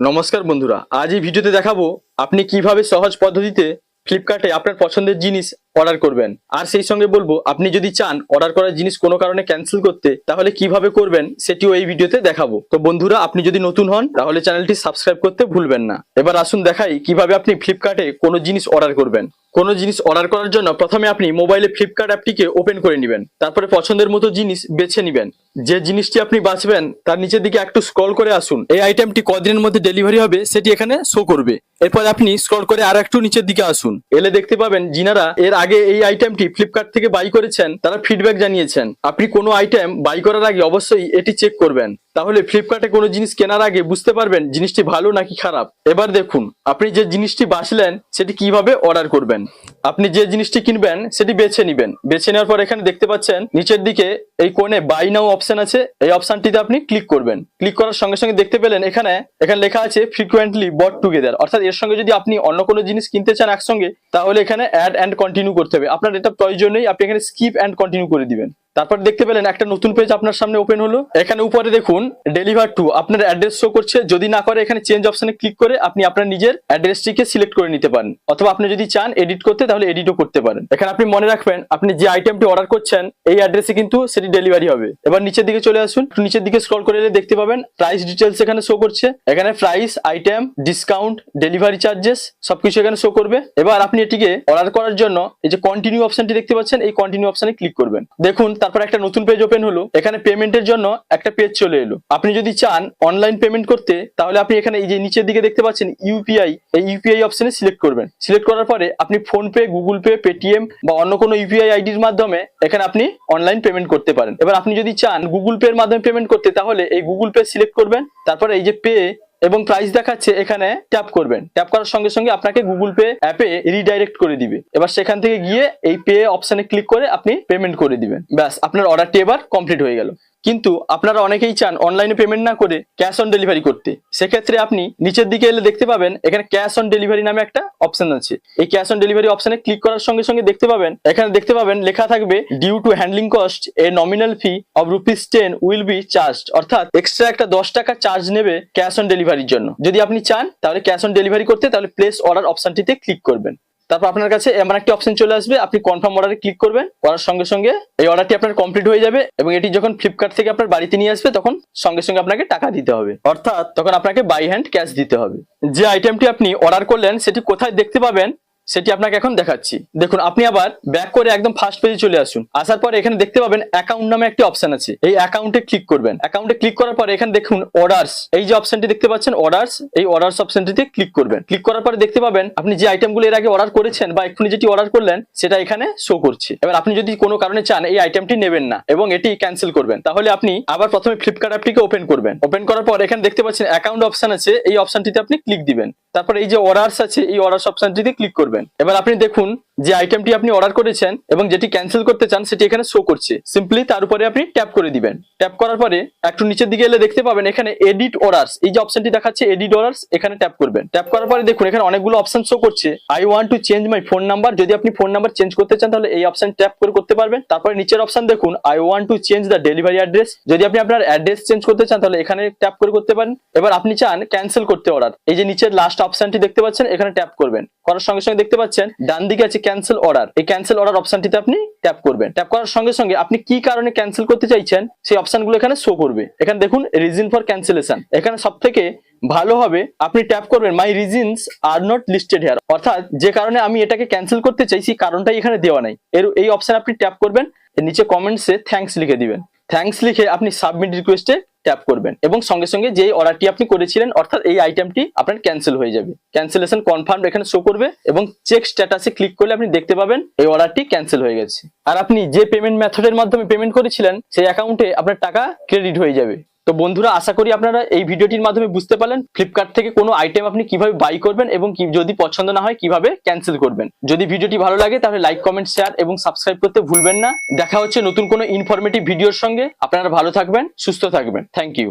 নমস্কার বন্ধুরা, আজ এই ভিডিওতে দেখাবো আপনি কীভাবে সহজ পদ্ধতিতে ফ্লিপকার্টে আপনার পছন্দের জিনিস অর্ডার করবেন। আর সেই সঙ্গে বলব, আপনি যদি চান অর্ডার করার জিনিস কোনো কারণে ক্যান্সেল করতে, তাহলে কীভাবে করবেন সেটিও এই ভিডিওতে দেখাবো। তো বন্ধুরা, আপনি যদি নতুন হন, তাহলে চ্যানেলটি সাবস্ক্রাইব করতে ভুলবেন না। এবার আসুন দেখাই কীভাবে আপনি ফ্লিপকার্টে কোনো জিনিস অর্ডার করবেন। কোনো জিনিস অর্ডার করার জন্য প্রথমে আপনি মোবাইলে ফ্লিপকার্ট অ্যাপটিকে ওপেন করে নেবেন। তারপরে পছন্দের মতো জিনিস বেছে নেবেন। যে জিনিসটি আপনি বাঁচবেন, তার নিচের দিকে একটু স্ক্রল করে আসুন। এই আইটেমটি কদিনের মধ্যে ডেলিভারি হবে, সেটি এখানে শো করবে। এরপর আপনি স্ক্রল করে আর একটু নিচের দিকে আসুন। এলে দেখতে পাবেন যিনারা এর আগে এই আইটেমটি ফ্লিপকার্ট থেকে বাই করেছেন, তারা ফিডব্যাক জানিয়েছেন। আপনি কোনো আইটেম বাই করার আগে অবশ্যই এটি চেক করবেন। তাহলে ফ্লিপকার্টে কোনো জিনিস কেনার আগে বুঝতে পারবেন জিনিসটি ভালো নাকি খারাপ। এবার দেখুন, আপনি যে জিনিসটি বাছলেন সেটি কীভাবে অর্ডার করবেন? আপনি যে জিনিসটি কিনবেন, সেটি বেছে নেবেন। বেছে নেওয়ার পর এখানে দেখতে পাচ্ছেন, নিচের দিকে এই কোণে বাই নাও অপশন আছে, এই অপশনটিতে আপনি ক্লিক করবেন। ক্লিক করার সঙ্গে সঙ্গে দেখতে পেলেন এখানে এখানে লেখা আছে ফ্রিকুয়েন্টলি বট টুগেদার অর্থাৎ এর সঙ্গে যদি আপনি অন্য কোনো জিনিস কিনতে চান একসঙ্গে, তাহলে এখানে অ্যাড অ্যান্ড কন্টিনিউ করতে হবে। আপনার এটা প্রয়োজন নেই, আপনি এখানে স্কিপ অ্যান্ড কন্টিনিউ করে দিবেন। তারপর দেখতে পেলেন একটা নতুন পেজ আপনার সামনে ওপেন হলো। এখানে উপরে দেখুন ডেলিভার টু আপনার অ্যাড্রেস শো করছে। যদি না করে, এখানে চেঞ্জ অপশনে ক্লিক করে আপনি আপনার নিজের অ্যাড্রেসটিকে সিলেক্ট করে নিতে পারেন। অথবা আপনি যদি চান এডিট করতে, তাহলে এডিটও করতে পারেন। এখানে আপনি মনে রাখবেন, আপনি যে আইটেমটি অর্ডার করছেন, এই অ্যাড্রেসে কিন্তু সেটি ডেলিভারি হবে। এবার নিচের দিকে চলে আসুন। নিচের দিকে স্ক্রল করে এলে দেখতে পাবেন প্রাইস ডিটেলস এখানে শো করছে। এখানে price item discount delivery charges সবকিছু এখানে শো করবে। এবার আপনি এটিকে অর্ডার করার জন্য এই যে কন্টিনিউ অপশনটি দেখতে পাচ্ছেন, এই কন্টিনিউ অপশনে ক্লিক করবেন। দেখুন তারপর একটা নতুন পেজ ওপেন হলো, এখানে পেমেন্টের জন্য একটা পেজ চলে এলো। আপনি যদি চান অনলাইন পেমেন্ট করতে, তাহলে আপনি এখানে এই যে নিচের দিকে দেখতে পাচ্ছেন ইউপিআই এই ইউপিআই অপশনে সিলেক্ট করবেন। সিলেক্ট করার পরে আপনি PhonePe Google Pay Paytm বা অন্য কোনো ইউপিআই আইডির মাধ্যমে এখানে আপনি অনলাইন পেমেন্ট করতে পারেন। এবার আপনি যদি চান গুগল পে এর মাধ্যমে পেমেন্ট করতে, তাহলে এই গুগল পে সিলেক্ট করবেন। তারপরে এই যে পে এবং প্রাইস দেখাচ্ছে, এখানে ট্যাপ করবেন। ট্যাপ করার সঙ্গে সঙ্গে আপনাকে গুগল পে অ্যাপে রিডাইরেক্ট করে দিবে। এবার সেখান থেকে গিয়ে এই পে অপশানে ক্লিক করে আপনি পেমেন্ট করে দিবেন। ব্যাস, আপনার অর্ডারটি এবার কমপ্লিট হয়ে গেল। কিন্তু আপনারা অনেকেই চান অনলাইনে পেমেন্ট না করে ক্যাশ অন ডেলিভারি করতে। সেক্ষেত্রে আপনি নিচের দিকে এলে দেখতে পাবেন, এখানে ক্যাশ অন ডেলিভারি নামে একটা অপশন আছে। এই ক্যাশ অন ডেলিভারি অপশনে ক্লিক করার সঙ্গে সঙ্গে দেখতে পাবেন, এখানে দেখতে পাবেন লেখা থাকবে due to handling cost a nominal fee of rupees ten will be charge অর্থাৎ এক্সট্রা একটা দশ টাকা চার্জ নেবে ক্যাশ অন ডেলিভারির জন্য। যদি আপনি চান, তাহলে ক্যাশ অন ডেলিভারি করতে, তাহলে প্লেস অর্ডার অপশনটিতে ক্লিক করবেন। তারপর আপনার কাছে এমন একটি অপশন চলে আসবে, আপনি কনফার্ম অর্ডারে ক্লিক করবেন, করার সঙ্গে সঙ্গে এই অর্ডারটি আপনার কমপ্লিট হয়ে যাবে এবং এটি যখন ফ্লিপকার্ট থেকে আপনার বাড়িতে নিয়ে আসবে, তখন সঙ্গে সঙ্গে আপনাকে টাকা দিতে হবে। অর্থাৎ তখন আপনাকে বাই হ্যান্ড ক্যাশ দিতে হবে। যে আইটেমটি আপনি অর্ডার করলেন, সেটি কোথায় দেখতে পাবেন? সেটি আপনাকে এখন দেখাচ্ছি। দেখুন, আপনি আবার ব্যাক করে একদম ফার্স্ট পেজে চলে আসুন। আসার পরে এখানে দেখতে পাবেন অ্যাকাউন্ট নামে একটি অপশন আছে। এই অ্যাকাউন্টে ক্লিক করবেন। অ্যাকাউন্টে ক্লিক করার পরে এখানে দেখুন অর্ডার্স এই যে অপশনটি দেখতে পাচ্ছেন অর্ডার্স এই অর্ডার্স অপশনটিতে ক্লিক করবেন। ক্লিক করার পরে দেখতে পাবেন, আপনি যে আইটেমগুলো এর আগে অর্ডার করেছেন বা এক্ষুনি যেটি অর্ডার করলেন, সেটা এখানে শো করছে। এবার আপনি যদি কোনো কারণে চান, এই আইটেমটি নেবেন না এবং এটি ক্যান্সেল করবেন, তাহলে আপনি আবার প্রথমে ফ্লিপকার্ট অ্যাপটিকে ওপেন করবেন। ওপেন করার পর এখানে দেখতে পাচ্ছেন অ্যাকাউন্ট অপশন আছে। এই অপশনটিতে আপনি ক্লিক দিবেন। তারপর এই যে অর্ডার্স আছে এই অর্ডার্স অপশনটিতে ক্লিক করবেন। এবার আপনি দেখুন যে আইটেমটি আপনি অর্ডার করেছেন এবং যেটি ক্যান্সেল করতে চান সেটি এখানে শো করছে। সিম্পলি তার উপরে আপনি ট্যাপ করে দিবেন। ট্যাপ করার পরে একটু নিচের দিকে এলে দেখতে পাবেন এখানে এডিট অর্ডার্স এই যে অপশনটি দেখাচ্ছে এডিট অর্ডার্স এখানে ট্যাপ করবেন। ট্যাপ করার পরে দেখুন এখানে অনেকগুলো অপশন শো করছে। I want to change my phone number যদি আপনি ফোন নাম্বার চেঞ্জ করতে চান তাহলে এই অপশন ট্যাপ করে করতে পারবেন। তারপরে নিচের অপশন দেখুন I want to change the delivery address যদি আপনি আপনার অ্যাড্রেস চেঞ্জ করতে চান তাহলে এখানে ট্যাপ করে করতে পারেন। এবার আপনি চান ক্যান্সেল করতে অর্ডার এই যে নিচের লাস্ট অপশনটি দেখতে পাচ্ছেন, এখানে ট্যাপ করবেন। করার সঙ্গে সঙ্গে দেখতে পাচ্ছেন ডান দিকে আছে ক্যান্সেল অর্ডার এই ক্যান্সেল অর্ডার অপশনটিতে আপনি ট্যাপ করবেন। ট্যাপ করার সঙ্গে সঙ্গে আপনি কি কারণে ক্যান্সেল করতে চাইছেন, সেই অপশনগুলো এখানে শো করবে। এখানে দেখুন রিজন ফর ক্যান্সেলেশন এখানে সব থেকে ভালো হবে, আপনি ট্যাপ করবেন my reasons are not listed here অর্থাৎ যে কারণে আমি এটাকে ক্যান্সেল করতে চাই, সেই কারণটাই এখানে দেওয়া নাই। এর, এই অপশন আপনি ট্যাপ করবেন নিচে কমেন্টসে থ্যাঙ্কস লিখে দিবেন। থ্যাঙ্কস লিখে আপনি সাবমিট রিকোয়েস্টে ট্যাপ করবেন। এবং সঙ্গে সঙ্গে যে অর্ডারটি আপনি করেছিলেন, অর্থাৎ এই আইটেমটি আপনার ক্যান্সেল হয়ে যাবে। ক্যান্সেলেশন কনফার্ম এখানে শো করবে এবং চেক স্ট্যাটাসে ক্লিক করলে আপনি দেখতে পাবেন এই অর্ডারটি ক্যান্সেল হয়ে গেছে। আর আপনি যে পেমেন্ট মেথডের মাধ্যমে পেমেন্ট করেছিলেন, সেই অ্যাকাউন্টে আপনার টাকা ক্রেডিট হয়ে যাবে। তো বন্ধুরা, আশা করি আপনারা এই ভিডিওটির মাধ্যমে বুঝতে পারলেন ফ্লিপকার্ট থেকে কোনো আইটেম আপনি কীভাবে বাই করবেন এবং যদি পছন্দ না হয়, কীভাবে ক্যান্সেল করবেন। যদি ভিডিওটি ভালো লাগে, তাহলে লাইক কমেন্ট শেয়ার এবং সাবস্ক্রাইব করতে ভুলবেন না। দেখা হচ্ছে নতুন কোনো ইনফরমেটিভ ভিডিওর সঙ্গে। আপনারা ভালো থাকবেন, সুস্থ থাকবেন। Thank you